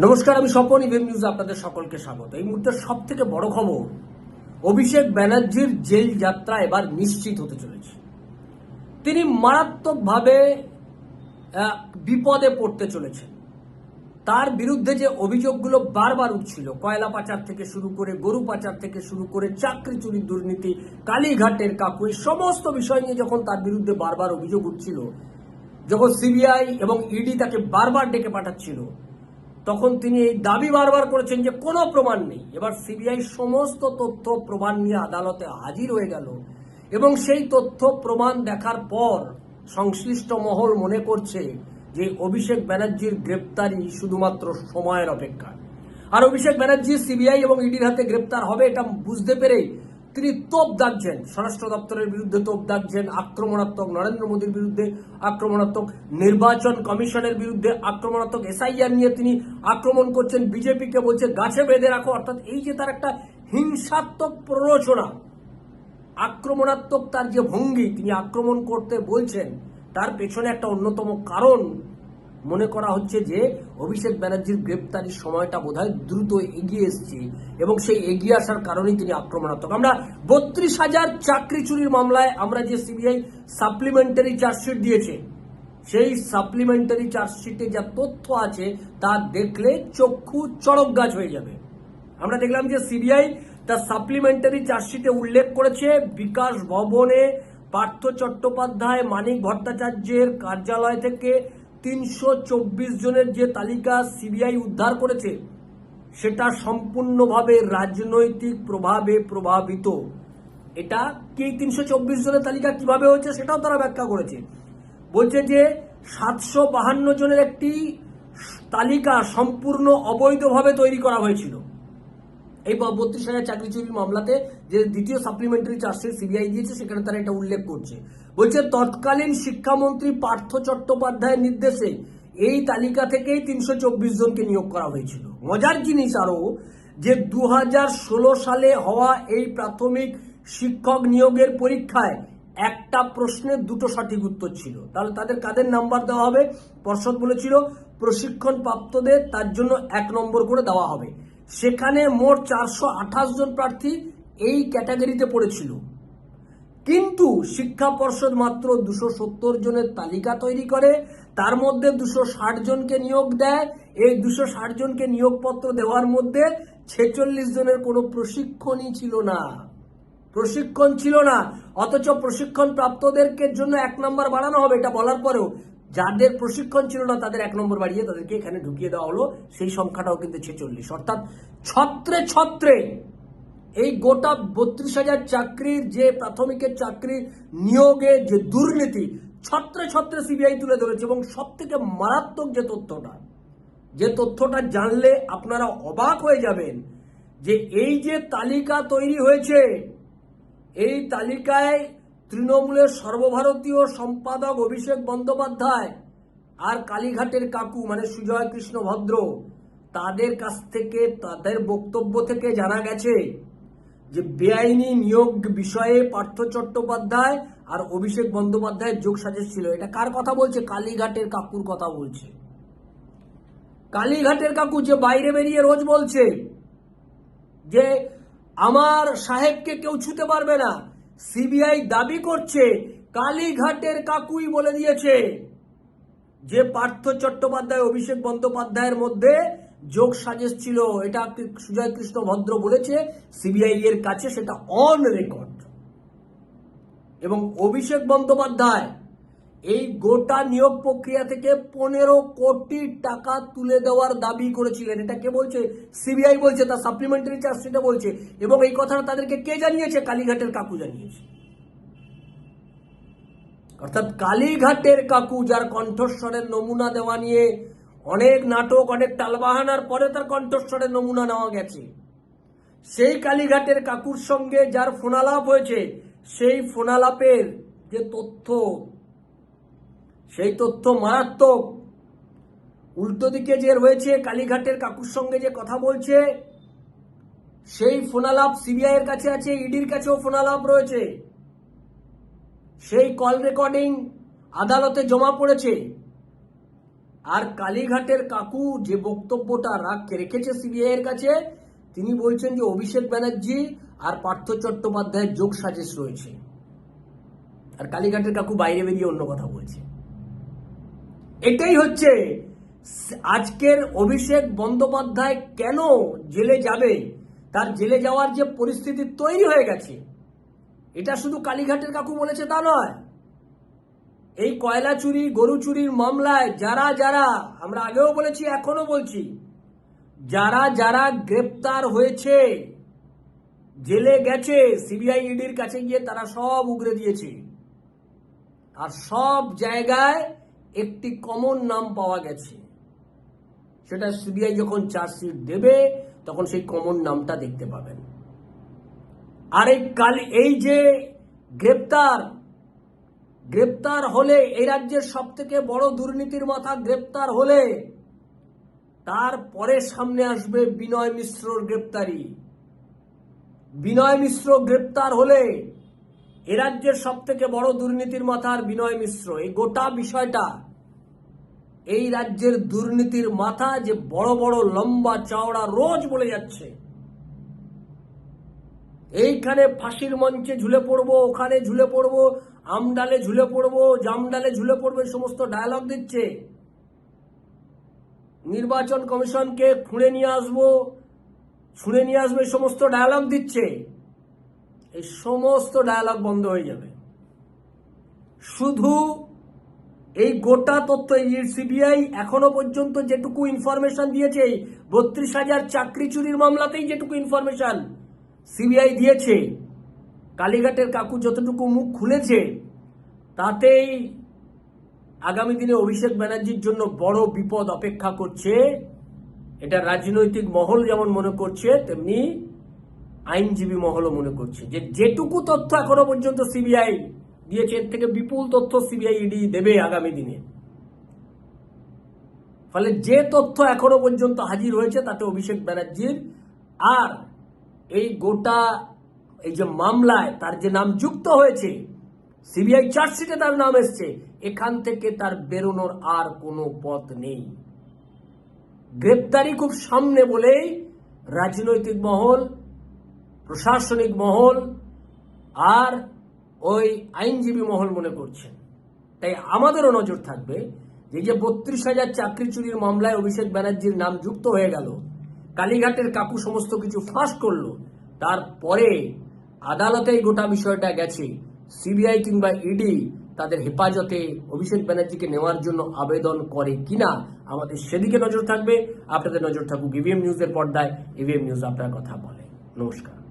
নমস্কার, আমি Swapan, even news আপনাদের সকলকে স্বাগত। এই মুহূর্তে সব থেকে বড় খবর, অভিষেক ব্যানার্জির জেল যাত্রা এবার নিশ্চিত হতে চলেছে। তিনি মারাত্মকভাবে বিপদে পড়তে চলেছেন। তার বিরুদ্ধে যে অভিযোগগুলো বারবার উঠছিল, কয়লা পাচার থেকে শুরু করে, গরু পাচার থেকে শুরু করে, চাকরি চুরি দুর্নীতি, কালীঘাটের কাকু এই সমস্ত বিষয় নিয়ে যখন তার বিরুদ্ধে বারবার অভিযোগ উঠছিল, যখন সিবিআই এবং ইডি তাকে বারবার ডেকে পাঠাচ্ছিল তখন তিনি এই দাবি বারবার করেছেন যে কোনো প্রমাণ নেই। এবার সিবিআই সমস্ত তথ্য প্রমাণ নিয়ে আদালতে হাজির হয়ে গেল এবং সেই তথ্য প্রমাণ দেখার পর সংশ্লিষ্ট মহল মনে করছে যে অভিষেক ব্যানার্জির গ্রেপ্তারি শুধুমাত্র সময়ের অপেক্ষা। আর অভিষেক ব্যানার্জি, সিবিআই এবং ইডির হাতে গ্রেপ্তার হবে এটা বুঝতে পেরেই তিনি তোপ দাগছেন। স্বরাষ্ট্র দপ্তরের বিরুদ্ধে তোপ দাগছেন, আক্রমণাত্মক নরেন্দ্র মোদীর বিরুদ্ধে আক্রমণাত্মক, নির্বাচন কমিশনের বিরুদ্ধে আক্রমণাত্মক এসআইআর নিয়ে তিনি আক্রমণ করছেন, বিজেপিকে বলছে গাছে বেঁধে রাখো। অর্থাৎ এই যে তার একটা হিংসাত্মক প্ররোচনা, আক্রমণাত্মক তার যে ভঙ্গি, তিনি আক্রমণ করতে বলছেন, তার পেছনে একটা অন্যতম কারণ মনে করা হচ্ছে যে অভিষেক ব্যানার্জির গ্রেপ্তারির সময়টা বোধহয় দ্রুত এগিয়ে এসছে এবং সেই এগিয়ে আসার কারণেই তিনি আক্রমণাত্মক। আমরা বত্রিশ হাজার চাকরি চুরির মামলায় আমরা যে সিবিআই সাপ্লিমেন্টারি চার্জশিট দিয়েছে, সেই সাপ্লিমেন্টারি চার্জশিটে যা তথ্য আছে তা দেখলে চক্ষু চড়ক গাছ হয়ে যাবে। আমরা দেখলাম যে সিবিআই তার সাপ্লিমেন্টারি চার্জশিটে উল্লেখ করেছে, বিকাশ ভবনে পার্থ চট্টোপাধ্যায়, মানিক ভট্টাচার্যের কার্যালয় থেকে তিনশো চব্বিশ জনের যে তালিকা সিবিআই উদ্ধার করেছে, সেটা সম্পূর্ণভাবে রাজনৈতিক প্রভাবে প্রভাবিত। এটা কি তিনশো চব্বিশ জনের তালিকা কীভাবে হয়েছে সেটাও তারা ব্যাখ্যা করেছে। বলছে যে সাতশো বাহান্ন জনের একটি তালিকা সম্পূর্ণ অবৈধভাবে তৈরি করা হয়েছিল। এই বত্রিশ হাজার চাকরি চুরির মামলাতে যে দ্বিতীয় সাপ্লিমেন্টারি চার্জশিট সিবিআই দিয়েছে, সেখানে তারা এটা উল্লেখ করছে। বলছে, তৎকালীন শিক্ষামন্ত্রী পার্থ চট্টোপাধ্যায়ের নির্দেশে এই তালিকা থেকেই তিনশো চব্বিশ জনকে নিয়োগ করা হয়েছিল। মজার জিনিস আরও যে দু হাজার ষোলো সালে হওয়া এই প্রাথমিক শিক্ষক নিয়োগের পরীক্ষায় একটা প্রশ্নের দুটো সঠিক উত্তর ছিল। তাহলে তাদের কাদের নাম্বার দেওয়া হবে? পর্ষদ বলেছিল প্রশিক্ষণ প্রাপ্তদের তার জন্য এক নম্বর করে দেওয়া হবে। সেখানে মোট চারশো আঠাশ জন প্রার্থী এই ক্যাটাগরিতে পড়েছিল। কিন্তু শিক্ষা পর্ষদ মাত্র দুশো সত্তর জনের তালিকা তৈরি করে, তার মধ্যে দুশো ষাট জনকে নিয়োগ দেয়। এই দুশো ষাট জনকে নিয়োগপত্র দেওয়ার মধ্যে ছেচল্লিশ জনের কোনো প্রশিক্ষণই ছিল না। প্রশিক্ষণ ছিল না, অথচ প্রশিক্ষণ প্রাপ্তদেরকে জন্য এক নম্বর বাড়ানো হবে, এটা বলার পরেও যাদের প্রশিক্ষণ ছিল না, তাদের এক নম্বর বাড়িয়ে তাদেরকে এখানে ঢুকিয়ে দেওয়া হলো। সেই সংখ্যাটাও কিন্তু ছেচল্লিশ। অর্থাৎ ছত্রে ছত্রে এই গোটা বত্রিশ হাজার চাকরির যে প্রাথমিকের চাকরি নিয়োগে যে দুর্নীতি, ছত্রে ছত্রে সিবিআই তুলে ধরেছে এবং সব থেকে মারাত্মক যে তথ্যটা যে তথ্যটা জানলে আপনারা অবাক হয়ে যাবেন যে এই যে তালিকা তৈরি হয়েছে, এই তালিকায় তৃণমূলের সর্বভারতীয় সম্পাদক অভিষেক বন্দ্যোপাধ্যায় আর কালীঘাটের কাকু মানে সুজয় কৃষ্ণ ভদ্র, তাদের কাছ থেকে, তাদের বক্তব্য থেকে জানা গেছে যে বেআইনি নিয়োগ বিষয়ে পার্থ চট্টোপাধ্যায় আর অভিষেক বন্দ্যোপাধ্যায়ের যোগ সাজেশ ছিল। এটা কার কথা বলছে? কালীঘাটের কাকুর কথা বলছে। কালীঘাটের কাকু যে বাইরে বেরিয়ে রোজ বলছে যে, আমার সাহেবকে কেউ ছুতে পারবে না। সিবিআই দাবি করছে, কালীঘাটের কাকুই বলে দিয়েছে। যে পার্থ চট্টোপাধ্যায়, অভিষেক বন্দ্যোপাধ্যায়ের মধ্যে যোগ সাজেশ ছিল, এটা সুজয় কৃষ্ণ ভদ্র বলেছে? সিবিআই এর কাছে সেটা অন রেকর্ড এবং অভিষেক বন্দ্যোপাধ্যায় এই গোটা নিয়োগ প্রক্রিয়া থেকে পনেরো কোটি টাকা তুলে দেওয়ার দাবি করেছিলেন। এটা কে বলছে? সিবিআই বলছে, তার সাপ্লিমেন্টারি চার্জশিটে বলছে। এবং এই কথাটা তাদেরকে কে জানিয়েছে? কালীঘাটের কাকু জানিয়েছে। অর্থাৎ কালীঘাটের কাকু, যার কণ্ঠস্বরের নমুনা দেওয়া নিয়ে অনেক নাটক, অনেক টালবাহানার পরে তার কণ্ঠস্বরের নমুনা নেওয়া গেছে। সেই কালীঘাটের কাকুর সঙ্গে যার ফোনালাপ হয়েছে, সেই ফোনালাপের যে তথ্য সেই তথ্য মারাত্মক। উল্টো দিকে যে রয়েছে কালীঘাটের কাকুর সঙ্গে যে কথা বলছে, সেই ফোনালাপ সিবিআই এর কাছে আছে, ইডির কাছেও ফোনালাপ রয়েছে। সেই কল রেকর্ডিং আদালতে জমা পড়েছে। আর কালীঘাটের কাকু যে বক্তব্যটা রাখ, রেখেছে সিবিআই এর কাছে, তিনি বলছেন যে অভিষেক ব্যানার্জি আর পার্থ চট্টোপাধ্যায়ের যোগ সাজেশ রয়েছে। আর কালীঘাটের কাকু বাইরে বেরিয়ে অন্য কথা বলছে। এটাই হচ্ছে, আজকের অভিষেক বন্দ্যোপাধ্যায় কেন জেলে যাবে? তার জেলে যাওয়ার যে পরিস্থিতি তৈরি হয়ে গেছে, এটা শুধু কালীঘাটের কাকু বলেছে তা নয়। এই কয়লা চুরি, গরু চুরির মামলায় যারা যারা, আমরা আগেও বলেছি এখনও বলছি, যারা যারা গ্রেপ্তার হয়েছে, জেলে গেছে, সিবিআই ইডির কাছে গিয়ে তারা সব উগরে দিয়েছে। আর সব জায়গায় একটি কমন নাম পাওয়া গেছে। সেটা সিবিআই যখন চার্জশিট দেবে, তখন সেই কমন নামটা দেখতে পাবেন। আর এই কাল এই যে গ্রেপ্তার গ্রেপ্তার হলে এই রাজ্যের সব থেকে বড় দুর্নীতির মাথা গ্রেপ্তার হলে তারপরে সামনে আসবে বিনয় মিশ্রর গ্রেপ্তারি। বিনয় মিশ্র গ্রেপ্তার হলে এ রাজ্যের সব থেকে বড় দুর্নীতির মাথার বিনয় মিশ্র। এই গোটা বিষয়টা এই রাজ্যের দুর্নীতির মাথা যে বড় বড় লম্বা চওড়া রোজ বলে যাচ্ছে। এইখানে ফাঁসির মঞ্চে ঝুলে পড়ব, ওখানে ঝুলে পড়ব, আমডালে ঝুলে পড়ব, জামডালে ঝুলে পড়ব, এই সমস্ত ডায়লগ দিচ্ছে। নির্বাচন কমিশনকে খুঁড়ে নিয়ে আসব ছুঁড়ে নিয়ে আসব সমস্ত ডায়লগ দিচ্ছে। এই সমস্ত ডায়লগ বন্ধ হয়ে যাবে। শুধু এই গোটা তথ্য সিবিআই এখনও পর্যন্ত যেটুকু ইনফরমেশন দিয়েছে বত্রিশ হাজার চাকরি চুরির মামলাতেই যেটুকু ইনফরমেশন সিবিআই দিয়েছে, কালীঘাটের কাকু যতটুকু মুখ খুলেছে, তাতেই আগামী দিনে অভিষেক ব্যানার্জির জন্য বড় বিপদ অপেক্ষা করছে। এটা রাজনৈতিক মহল যেমন মনে করছে, তেমনি আইনজীবী মহলও মনে করছে যে যেটুকু তথ্য এখনও পর্যন্ত সিবিআই দিয়েছে, এর থেকে বিপুল তথ্য সিবিআই ইডি দেবে আগামী দিনে। ফলে যে তথ্য এখনও পর্যন্ত হাজির হয়েছে, তাতে অভিষেক ব্যানার্জির আর এই গোটা এই যে মামলায় তার যে নাম যুক্ত হয়েছে, সিবিআই চার্জশিটে তার নাম এসছে, এখান থেকে তার বেরোনোর আর কোনো পথ নেই। গ্রেপ্তারি খুব সামনে বলেই রাজনৈতিক মহল প্রশাসনিক মহল আর ওই আইনজীবী মহল মনে করছেন। তাই আমাদেরও নজর থাকবে যে যে বত্রিশ হাজার চাকরি চুরির মামলায় অভিষেক ব্যানার্জির নাম যুক্ত হয়ে গেল, কালীঘাটের কাকু সমস্ত কিছু ফাঁস করল, তারপরে আদালতেই গোটা বিষয়টা গেছে। সিবিআই কিংবা ইডি তাদের হেফাজতে অভিষেক ব্যানার্জিকে নেওয়ার জন্য আবেদন করে কিনা আমাদের সেদিকে নজর থাকবে। আপনাদের নজর থাকুক ইভিএম নিউজের পর্দায়। ইভিএম নিউজ আপনার কথা বলে। নমস্কার।